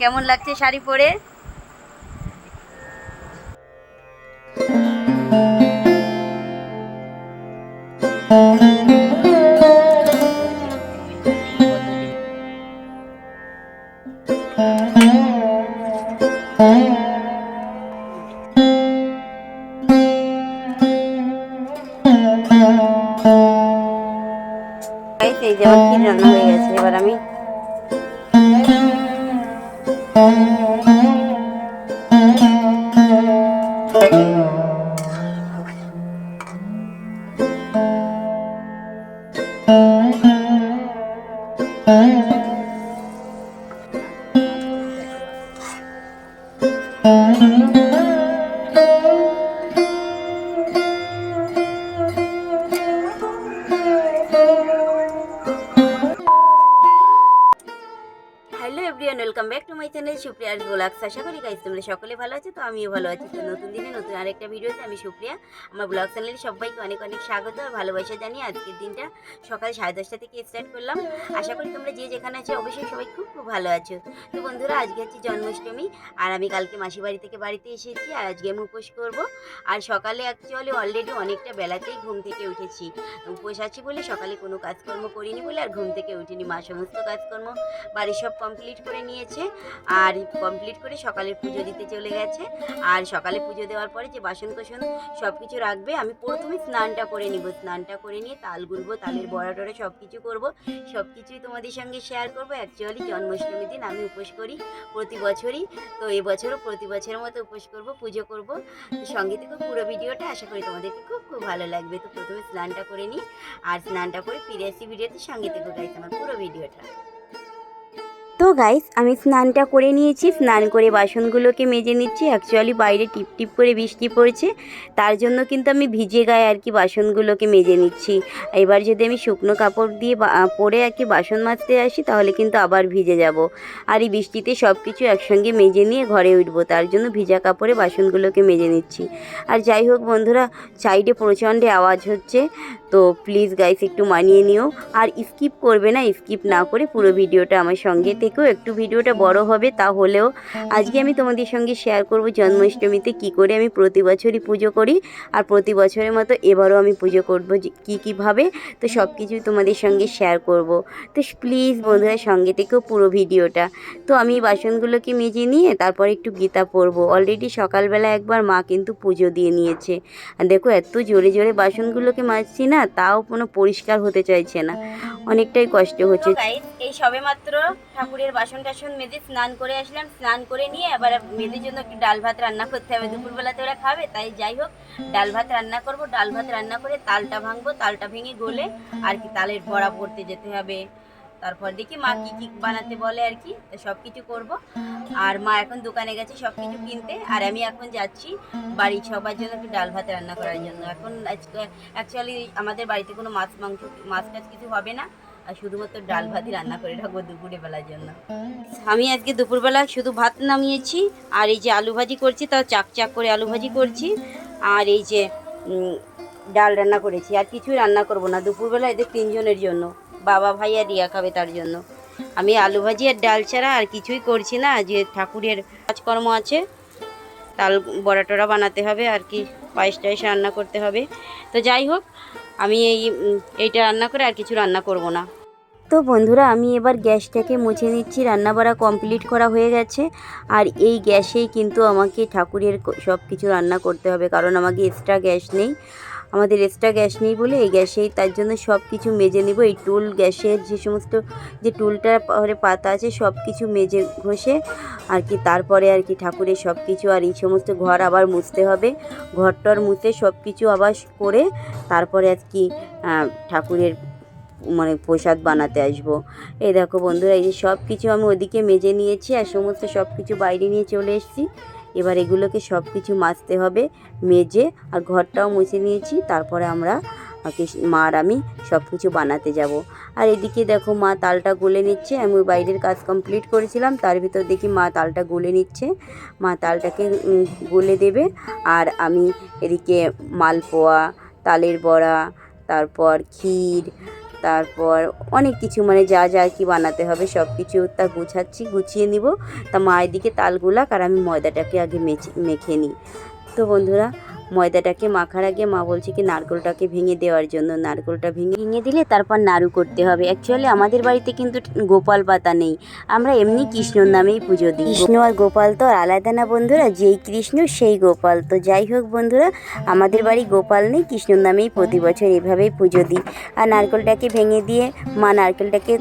কেমন লাগছে শাড়ি পরে? এই যে আমার ক্ষীর রান্না হয়ে গেছে এবার আমি Música চ্যানেল সুপ্রিয়ার ব্লগস আশা করি গাইজ তোমরা সকলে ভালো আছো, তো আমিও ভালো আছি। তো নতুন দিনে নতুন আরেকটা ভিডিওতে আমি সুপ্রিয়া। আমার ব্লগ চ্যানেলে সবাইকে অনেক অনেক স্বাগত আর ভালোবাসা জানিয়ে আজকের দিনটা সকাল সাড়ে দশটা থেকে স্টার্ট করলাম। আশা করি তোমরা যে যেখানে আছো অবশ্যই সবাই খুব খুব ভালো আছো। তো বন্ধুরা, আজকে হচ্ছে জন্মাষ্টমী আর আমি কালকে মাসি বাড়ি থেকে বাড়িতে এসেছি আর আজকে আমি উপোস করব। আর সকালে অ্যাকচুয়ালি অলরেডি অনেকটা বেলাতেই ঘুম থেকে উঠেছি। উপোস আছি বলে সকালে কোনো কাজকর্ম করিনি বলে আর ঘুম থেকে উঠিনি। মা সমস্ত কাজকর্ম বাড়ির সব কমপ্লিট করে নিয়েছে। আর কমপ্লিট করে সকালে পুজো দিতে চলে গেছে। আর সকালে পুজো দেওয়ার পরে যে বাসন কোসন সব কিছু রাখবে, আমি প্রথমে স্নানটা করে নিব। স্নানটা করে নিয়ে তাল গুলবো তালের বড়া টড়া সব কিছু করব। সব কিছুই তোমাদের সঙ্গে শেয়ার করব। অ্যাকচুয়ালি জন্মাষ্টমীর দিন আমি উপোস করি প্রতি বছরই। তো এবছরও প্রতি বছরের মতো উপোস করব, পুজো করব। সঙ্গে থেকে পুরো ভিডিওটা আশা করি তোমাদেরকে খুব খুব ভালো লাগবে। তো প্রথমে স্নানটা করে নিই। আর স্নানটা করে ফিরে আসি ভিডিওতে সঙ্গে থেকে গাইতে আমার পুরো ভিডিওটা। তো গাইস আমি স্নানটা করে নিয়েছি। স্নান করে বাসনগুলোকে মেজে নিচ্ছি। অ্যাকচুয়ালি বাইরে টিপ টিপ করে বৃষ্টি পড়েছে। তার জন্য কিন্তু আমি ভিজে গায়ে আর কি বাসনগুলোকে মেজে নিচ্ছি। এবার যদি আমি শুকনো কাপড় দিয়ে পরে আর কি বাসন মাজতে আসি, তাহলে কিন্তু আবার ভিজে যাব। আর এই বৃষ্টিতে সব কিছু একসঙ্গে মেজে নিয়ে ঘরে উঠবো। তার জন্য ভিজা কাপড়ে বাসনগুলোকে মেজে নিচ্ছি। আর যাই হোক বন্ধুরা, সাইডে প্রচণ্ড আওয়াজ হচ্ছে। তো প্লিজ গাইস একটু মানিয়ে নিও। আর স্কিপ করবে না স্কিপ না করে পুরো ভিডিওটা আমার সঙ্গে থেকেও একটু ভিডিওটা বড় হবে, তাহলেও আজকে আমি তোমাদের সঙ্গে শেয়ার করব জন্মাষ্টমীতে কি করে আমি প্রতি বছরই পুজো করি, আর প্রতি বছরের মতো এবারও আমি পুজো করব কী কীভাবে, তো সব কিছুই তোমাদের সঙ্গে শেয়ার করব। তো প্লিজ বন্ধুরা সঙ্গে থেকেও পুরো ভিডিওটা। তো আমি বাসনগুলোকে মেজে নিয়ে তারপর একটু গীতা পড়ব। অলরেডি সকালবেলা একবার মা কিন্তু পুজো দিয়ে নিয়েছে। আর দেখো এত জোরে জোরে বাসনগুলোকে মাজছি না, তাও কোনো পরিষ্কার হতে চাইছে না। অনেকটাই কষ্ট হচ্ছে। এই সবে মাত্র ঠাকুরের বাসন টাসন মেজে স্নান করে আসলাম। স্নান করে নিয়ে আবার মেয়েদের জন্য একটু ডাল ভাত রান্না করতে হবে। দুপুরবেলাতে ওরা খাবে, তাই যাই হোক, ডাল ভাত রান্না করব। ডাল ভাত রান্না করে তালটা ভাঙবো, তালটা ভেঙে গলে আর কি তালের বড়া পড়তে যেতে হবে। তারপর দেখি মা কি কি বানাতে বলে আর কি সব কিছু করব। আর মা এখন দোকানে গেছে সব কিছু কিনতে। আর আমি এখন যাচ্ছি বাড়ির সবার জন্য একটু ডাল ভাত রান্না করার জন্য। এখন অ্যাকচুয়ালি আমাদের বাড়িতে কোনো মাছ মাংস, মাছ টাছ কিছু হবে না। আর শুধুমাত্র ডাল ভাতই রান্না করে রাখব দুপুরে বেলার জন্য। আমি আজকে দুপুরবেলা শুধু ভাত নামিয়েছি, আর এই যে আলু ভাজি করছি, তাও চাক চাক করে আলু ভাজি করছি, আর এই যে ডাল রান্না করেছি। আর কিছুই রান্না করব না, দুপুরবেলা এদের তিনজনের জন্য, বাবা, ভাই আর রিয়া খাবে তার জন্য। আমি আলু ভাজি আর ডাল ছাড়া আর কিছুই করছি না, যে ঠাকুরের কাজকর্ম আছে, তাল বড়া টড়া বানাতে হবে, আর কি পায়েস টায়েস রান্না করতে হবে। তো যাই হোক আমি এই এইটা রান্না করে আর কিছু রান্না করব না। তো বন্ধুরা, আমি এবার গ্যাসটাকে মুছে নিচ্ছি। রান্না বাড়া কমপ্লিট করা হয়ে গেছে। আর এই গ্যাসেই কিন্তু আমাকে ঠাকুরের সব কিছু রান্না করতে হবে, কারণ আমাকে এক্সট্রা গ্যাস নেই। আমাদের এক্সট্রা গ্যাস নেই বলে এই গ্যাসেই তার জন্য সব কিছু মেজে নেব। এই টুল গ্যাসের যে সমস্ত যে টুলটার পাতা আছে সব কিছু মেজে ঘষে আর কি তারপরে আর কি ঠাকুরের সব কিছু আর এই সমস্ত ঘর আবার মুছতে হবে। ঘরটর মুছে সব কিছু আবার করে তারপরে আর কি ঠাকুরের মানে প্রসাদ বানাতে আসব। এই দেখো বন্ধুরা, এই যে সব কিছু আমি ওদিকে মেজে নিয়েছি আর সমস্ত সব কিছু বাইরে নিয়ে চলে এসেছি। এবার এগুলোকে সব কিছু মাজতে হবে, মেজে আর ঘরটাও মুছে নিয়েছি। তারপরে আমরা মা আর আমি সব কিছু বানাতে যাব। আর এদিকে দেখো মা তালটা গলে নিচ্ছে। আমি বাইরের কাজ কমপ্লিট করেছিলাম, তার ভিতর দেখি মা তালটা গলে নিচ্ছে। মা তালটাকে গলে দেবে। আর আমি এদিকে মালপোয়া, তালের বড়া, তারপর ক্ষীর তারপর অনেক কিছু মানে যা যা কি বানাতে হবে সব কিছু তা গুছাচ্ছি, গুছিয়ে নিব। তা মায়ের দিকে তালগুলা আর আমি ময়দাটাকে আগে মেখে নিই। তো বন্ধুরা ময়দাটাকে মাখার আগে মা বলছে কি, নারকেলটাকে ভেঙে দেওয়ার জন্য, নারকেলটা ভেঙে ভেঙে দিলে তারপর নাড়ু করতে হবে। অ্যাকচুয়ালি আমাদের বাড়িতে কিন্তু গোপাল পাতা নেই। আমরা এমনি কৃষ্ণর নামেই পুজো দিই। কৃষ্ণ আর গোপাল তো আর আলাদা না বন্ধুরা, যেই কৃষ্ণ সেই গোপাল। তো যাই হোক বন্ধুরা, আমাদের বাড়ি গোপাল নেই, কৃষ্ণর নামেই প্রতি বছর এভাবেই পুজো দিই। আর নারকেলটাকে ভেঙে দিয়ে মা নারকেলটাকে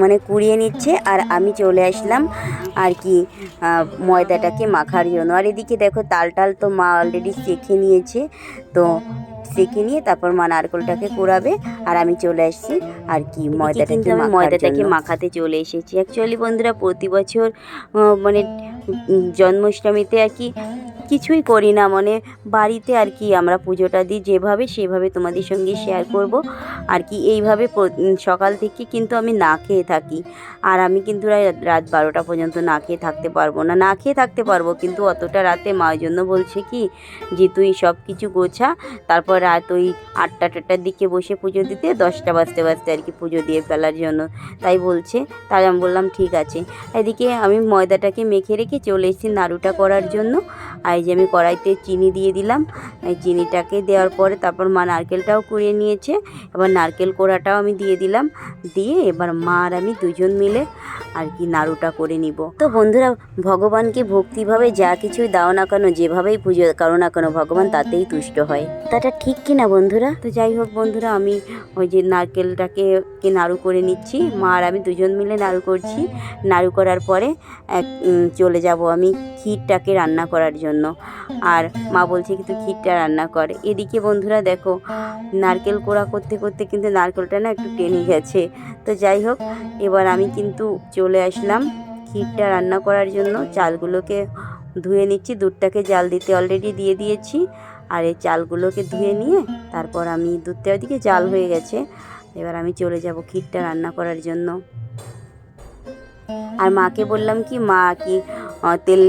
মানে কুড়িয়ে নিচ্ছে, আর আমি চলে আসলাম আর কি ময়দাটাকে মাখার জন্য। আর এদিকে দেখো, তাল টাল তো মা অলরেডি চেখে নিয়েছে তো সেঁকে নিয়ে তারপর মা নারকোলটাকে কোড়াবে আর আমি চলে আসছি আর কি ময়দাটাকে ময়দাটাকে মাখাতে চলে এসেছি। অ্যাকচুয়ালি বন্ধুরা প্রতি বছর মানে জন্মাষ্টমীতে আর কি কিছুই করি না মানে বাড়িতে আর কি আমরা পুজোটা দিই, যেভাবে সেভাবে তোমাদের সঙ্গে শেয়ার করব। আর কি এইভাবে সকাল থেকে কিন্তু আমি না খেয়ে থাকি। আর আমি কিন্তু রাত বারোটা পর্যন্ত না খেয়ে থাকতে পারব না। না খেয়ে থাকতে পারব, কিন্তু অতটা রাতে মার জন্য বলছে কি, যে তুই সব কিছু গোছা, তারপর রাত ওই আটটা টাটার দিকে বসে পুজো দিতে, দশটা বাজতে বাজতে আর কি পুজো দিয়ে ফেলার জন্য। তাই বলছে, তাই আমি বললাম, ঠিক আছে। এদিকে আমি ময়দাটাকে মেখে রেখে চলে এসেছি নাড়ুটা করার জন্য। আর এই যে আমি কড়াইতে চিনি দিয়ে দিলাম, এই চিনিটাকে দেওয়ার পরে তারপর মা নারকেলটাও কুড়িয়ে নিয়েছে, এবার নারকেল কোড়াটাও আমি দিয়ে দিলাম, দিয়ে এবার মা আর আমি দুজন মিলে আর কি নাড়ুটা করে নিব। তো বন্ধুরা, ভগবানকে ভক্তিভাবে যা কিছুই দাও না কেন, যেভাবেই পুজো করো না কেন, ভগবান তাতেই তুষ্ট হয়। তাটা ঠিক কি না বন্ধুরা? তো যাই হোক বন্ধুরা, আমি ওই যে নারকেলটাকে কে নাড়ু করে নিচ্ছি, মা আর আমি দুজন মিলে নাড়ু করছি। নাড়ু করার পরে চলে যাব আমি ক্ষীরটাকে রান্না করার জন্য। আর মা বলছে কিন্তু ক্ষীরটা রান্না কর। এদিকে বন্ধুরা দেখো, নারকেল কোড়া করতে করতে কিন্তু নারকেলটা না একটু টেনে গেছে। তো যাই হোক, এবার আমি কিন্তু চলে আসলাম ক্ষীরটা রান্না করার জন্য। চালগুলোকে ধুয়ে নিচ্ছি। দুধটাকে জাল দিতে অলরেডি দিয়ে দিয়েছি। আর এই চালগুলোকে ধুয়ে নিয়ে তারপর আমি দুধটা ওদিকে জাল হয়ে গেছে। এবার আমি চলে যাব ক্ষীরটা রান্না করার জন্য। আর মাকে বললাম কি, মা কি তেল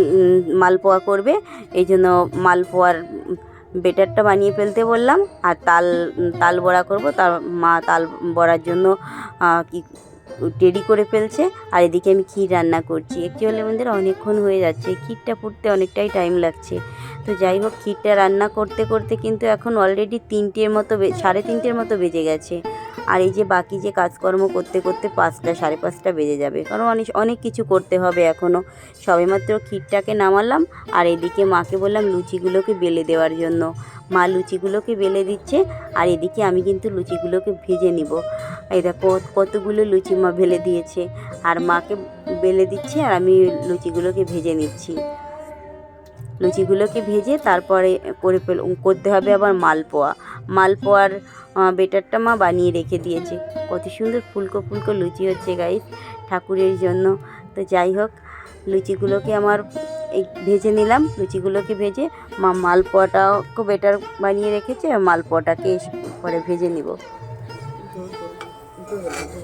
মালপোয়া করবে? এই জন্য মালপোয়ার বেটারটা বানিয়ে ফেলতে বললাম। আর তাল তাল বড়া করব। তার মা তাল বড়ার জন্য কি রেডি করে ফেলছে। আর এদিকে আমি ক্ষীর রান্না করছি। অ্যাকচুয়ালি আমাদের অনেকক্ষণ হয়ে যাচ্ছে। ক্ষীরটা ফুটতে অনেকটাই টাইম লাগছে। তো যাই হোক, ক্ষীরটা রান্না করতে করতে কিন্তু এখন অলরেডি তিনটের মতো সাড়ে তিনটের মতো বেজে গেছে। আর এই যে বাকি যে কাজকর্ম করতে করতে পাঁচটা, সাড়ে পাঁচটা বেজে যাবে। কারণ অনেক অনেক কিছু করতে হবে এখনও সবেমাত্র ক্ষীরটাকে নামালাম। আর এদিকে মাকে বললাম লুচিগুলোকে বেলে দেওয়ার জন্য। মা লুচিগুলোকে বেলে দিচ্ছে। আর এদিকে আমি কিন্তু লুচিগুলোকে ভেজে নিব। এই দেখো কতগুলো লুচি মা বেলে দিয়েছে। আর মাকে বেলে দিচ্ছে আর আমি লুচিগুলোকে ভেজে নিচ্ছি। লুচিগুলোকে ভেজে তারপরে করে ফেল, করতে হবে আবার মালপোয়া। মালপোয়ার বেটারটা মা বানিয়ে রেখে দিয়েছে। কত সুন্দর ফুলকো ফুলকো লুচি হচ্ছে গাইস ঠাকুরের জন্য। তো যাই হোক, লুচিগুলোকে আমার এই ভেজে নিলাম। লুচিগুলোকে ভেজে মা মালপোয়াটাও বেটার বানিয়ে রেখেছে। মালপোয়াটাকে পরে ভেজে নিব। Obrigado.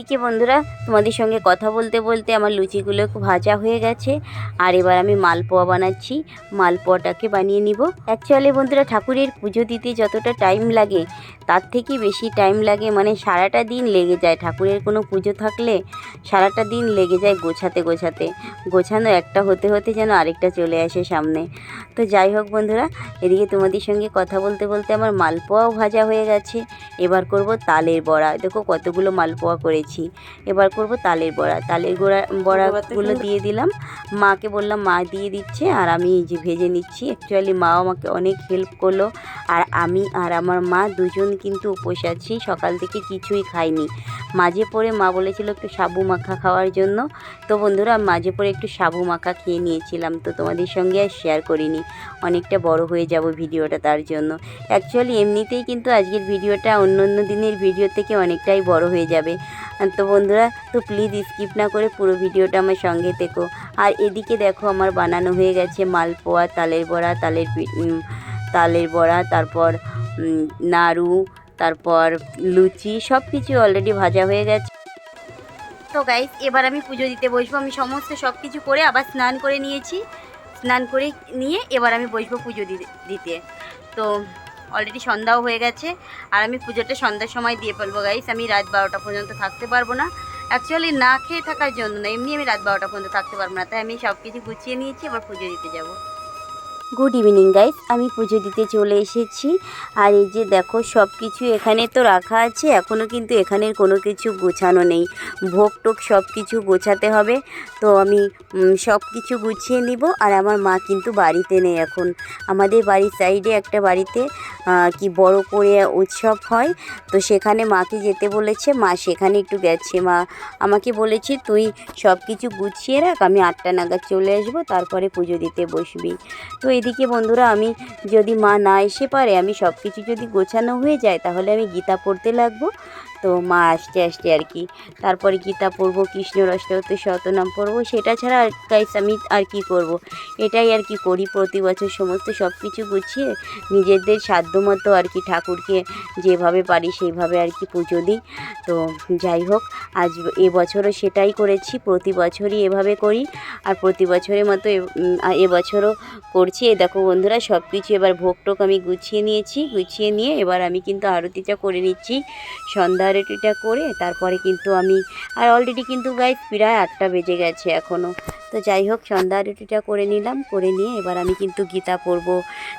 এদিকে বন্ধুরা, তোমাদের সঙ্গে কথা বলতে বলতে আমার লুচিগুলো ভাজা হয়ে গেছে। আর এবার আমি মালপোয়া বানাচ্ছি। মালপোয়াটাকে বানিয়ে নিব। অ্যাকচুয়ালি বন্ধুরা, ঠাকুরের পুজো দিতে যতটা টাইম লাগে, তার থেকে বেশি টাইম লাগে। মানে সারাটা দিন লেগে যায় ঠাকুরের কোনো পুজো থাকলে, সারাটা দিন লেগে যায় গোছাতে গোছাতে। গোছানো একটা হতে হতে যেন আরেকটা চলে আসে সামনে। তো যাই হোক বন্ধুরা, এদিকে তোমাদের সঙ্গে কথা বলতে বলতে আমার মালপোয়াও ভাজা হয়ে গেছে। এবার করব তালের বড়া। দেখো কতগুলো মালপোয়া করেছি। এবার করব তালের বড়া। তালের গোড়া, বড়াগুলো দিয়ে দিলাম। মাকে বললাম, মা দিয়ে দিচ্ছে আর আমি এই যে ভেজে নিচ্ছি। অ্যাকচুয়ালি মাও আমাকে অনেক হেল্প করল। আর আমি আর আমার মা দুজন কিন্তু উপোস আছি। সকাল থেকে কিছুই খাইনি। মাঝে পরে মা বলেছিল একটু সাবু মাখা খাওয়ার জন্য। তো বন্ধুরা, মাঝে পরে একটু সাবু মাখা খেয়ে নিয়েছিলাম, তো তোমাদের সঙ্গে আর শেয়ার করিনি। অনেকটা বড় হয়ে যাব ভিডিওটা তার জন্য। অ্যাকচুয়ালি এমনিতেই কিন্তু আজকের ভিডিওটা অন্য অন্য দিনের ভিডিও থেকে অনেকটাই বড় হয়ে যাবে। তো বন্ধুরা, তো প্লিজ স্কিপ না করে পুরো ভিডিওটা আমার সঙ্গে থেকো। আর এদিকে দেখো, আমার বানানো হয়ে গেছে মালপোয়া, তালের বড়া, তালের তালের বড়া, তারপর নাড়ু তারপর লুচি সব কিছু অলরেডি ভাজা হয়ে গেছে। তো গাইস এবার আমি পুজো দিতে বসবো। আমি সমস্ত সব কিছু করে আবার স্নান করে নিয়েছি। স্নান করে নিয়ে এবার আমি বসবো পুজো দিতে- তো অলরেডি সন্ধ্যাও হয়ে গেছে। আর আমি পুজোটা সন্ধ্যার সময় দিয়ে ফেলব গাইস আমি রাত বারোটা পর্যন্ত থাকতে পারব না। অ্যাকচুয়ালি না খেয়ে থাকার জন্য না, এমনি আমি রাত বারোটা পর্যন্ত থাকতে পারব না। তাই আমি সব কিছু গুছিয়ে নিয়েছি, এবার পুজো দিতে যাব। গুড ইভিনিং গাইস আমি পুজো দিতে চলে এসেছি। আর এই যে দেখো সব কিছু এখানে তো রাখা আছে। এখনও কিন্তু এখানের কোনো কিছু গোছানো নেই। ভোগ টোক সব কিছু গোছাতে হবে। তো আমি সব কিছু গুছিয়ে নিব। আর আমার মা কিন্তু বাড়িতে নেই এখন। আমাদের বাড়ির সাইডে একটা বাড়িতে কি বড় করে উৎসব হয়। তো সেখানে মাকে যেতে বলেছে। মা সেখানে একটু গেছে। মা আমাকে বলেছে, তুই সব কিছু গুছিয়ে রাখ। আমি আটটা নাগাদ চলে আসব। তারপরে পুজো দিতে বসবি। তো এদিকে বন্ধুরা, আমি যদি মা না এসে পারে, আমি সব কিছু যদি গোছানো হয়ে যায়, তাহলে আমি গীতা পড়তে লাগবো। তো মা আসতে আসতে আর কি। তারপরে গীতা পড়ব, কৃষ্ণ অষ্টমতে শতনাম পড়ব। সেটা ছাড়া আর গাইস আমি আর কি করব। এটাই আর কি করি প্রতি বছর সমস্ত সব কিছু গুছিয়ে নিজেদের সাধ্যমতো আর কি ঠাকুরকে যেভাবে পারি সেইভাবে আর কি পুজো দিই। তো যাই হোক, আজ এবছরও সেটাই করেছি, প্রতি বছরই এভাবে করি। আর প্রতি বছরের মতো এবছরও করছি। এ দেখো বন্ধুরা সব কিছু এবার ভোগ টোক আমি গুছিয়ে নিয়েছি, গুছিয়ে নিয়ে এবার আমি কিন্তু আরতিটা করে নিচ্ছি। সন্ধ্যা আরতিটা করে তারপরে কিন্তু আমি, আর অলরেডি কিন্তু গাই প্রায় আটটা বেজে গেছে এখনও তো যাই হোক, সন্ধ্যা আরতিটা করে নিলাম, করে নিয়ে এবার আমি কিন্তু গীতা পড়ব।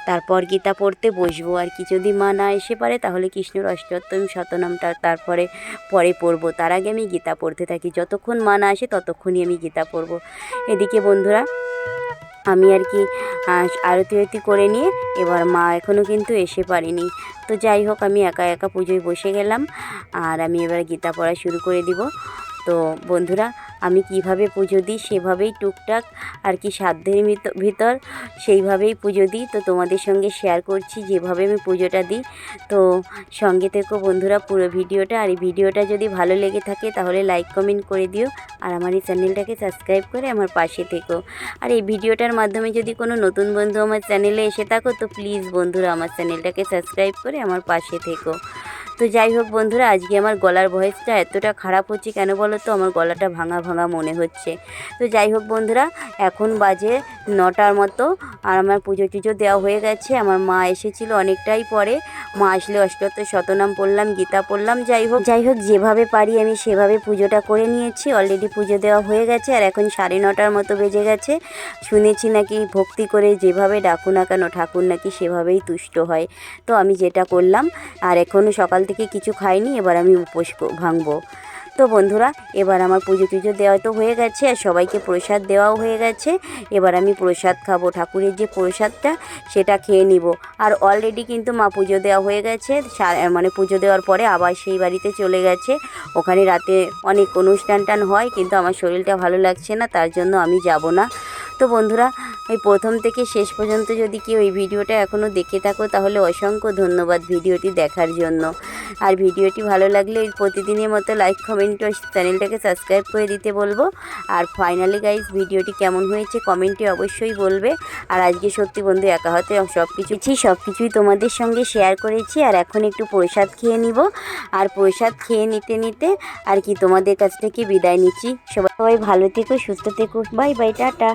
তারপর গীতা পড়তে বসবো, আর কি যদি মা না এসে পারে তাহলে কৃষ্ণর অষ্টোত্তম শতনামটা তারপরে, পরে পড়ব। তার আগে আমি গীতা পড়তে থাকি। যতক্ষণ মা না আসে ততক্ষণই আমি গীতা পড়ব। এদিকে বন্ধুরা আমি আর কি আরতি আরতি করে নিয়ে এবার মা এখনও কিন্তু এসে পারেনি। তো যাই হোক, আমি একা একা পুজোয় বসে গেলাম। আর আমি এবার গীতা পড়া শুরু করে দিব। তো বন্ধুরা, আমি কীভাবে পুজো দিই সেভাবেই টুকটাক আর কি সাধ্যের ভিতর সেইভাবেই পুজো দিই। তো তোমাদের সঙ্গে শেয়ার করছি যেভাবে আমি পুজোটা দিই। তো সঙ্গে থেকো বন্ধুরা পুরো ভিডিওটা। আর এই ভিডিওটা যদি ভালো লেগে থাকে তাহলে লাইক কমেন্ট করে দিও। আর আমার এই চ্যানেলটাকে সাবস্ক্রাইব করে আমার পাশে থেকো। আর এই ভিডিওটার মাধ্যমে যদি কোনো নতুন বন্ধু আমার চ্যানেলে এসে থাকো, তো প্লিজ বন্ধুরা আমার চ্যানেলটাকে সাবস্ক্রাইব করে আমার পাশে থেকো। তো যাই হোক বন্ধুরা, আজকে আমার গলার ভয়েসটা এতটা খারাপ হচ্ছে কেন বলো তো আমার গলাটা ভাঙা ভাঙা মনে হচ্ছে। তো যাই হোক বন্ধুরা, এখন বাজে নটার মতো। আর আমার পুজো টুজো দেওয়া হয়ে গেছে। আমার মা এসেছিল অনেকটাই পরে। মা আসলে অষ্টত্তর শতনাম পড়লাম, গীতা পড়লাম, যাই হোক। যাই হোক, যেভাবে পারি আমি সেভাবে পুজোটা করে নিয়েছি। অলরেডি পুজো দেওয়া হয়ে গেছে আর এখন সাড়ে নটার মতো বেজে গেছে। শুনেছি নাকি ভক্তি করে যেভাবে ডাকু না কেন, ঠাকুর নাকি সেভাবেই তুষ্ট হয়। তো আমি যেটা করলাম, আর এখনও সকাল থেকে কিছু খাইনি, এবার আমি উপোস ভাঙবো। তো বন্ধুরা, এবার আমার পুজো টুজো দেওয়া তো হয়ে গেছে, আর সবাইকে প্রসাদ দেওয়াও হয়ে গেছে। এবার আমি প্রসাদ খাব, ঠাকুরের যে প্রসাদটা, সেটা খেয়ে নিব। আর অলরেডি কিন্তু মা পুজো দেওয়া হয়ে গেছে মানে পুজো দেওয়ার পরে আবার সেই বাড়িতে চলে গেছে। ওখানে রাতে অনেক অনুষ্ঠান টান হয়, কিন্তু আমার শরীরটা ভালো লাগছে না, তার জন্য আমি যাব না। তো বন্ধুরা ওই প্রথম থেকে শেষ পর্যন্ত যদি কেউ এই ভিডিওটা এখনও দেখে থাকো, তাহলে অসংখ্য ধন্যবাদ ভিডিওটি দেখার জন্য। আর ভিডিওটি ভালো লাগলে প্রতিদিনের মতো লাইক কমেন্ট চ্যানেলটাকে সাবস্ক্রাইব করে দিতে বলব। আর ফাইনালি গাইজ ভিডিওটি কেমন হয়েছে কমেন্টে অবশ্যই বলবে। আর আজকে সত্যি বন্ধু একা হাতে সব কিছুছি সব কিছুই তোমাদের সঙ্গে শেয়ার করেছি। আর এখন একটু প্রসাদ খেয়ে নিব। আর প্রসাদ খেয়ে নিতে নিতে আর কি তোমাদের কাছ থেকে বিদায় নিচ্ছি। সবাই সবাই ভালো থেকো, সুস্থ থেকো। Bye bye tata.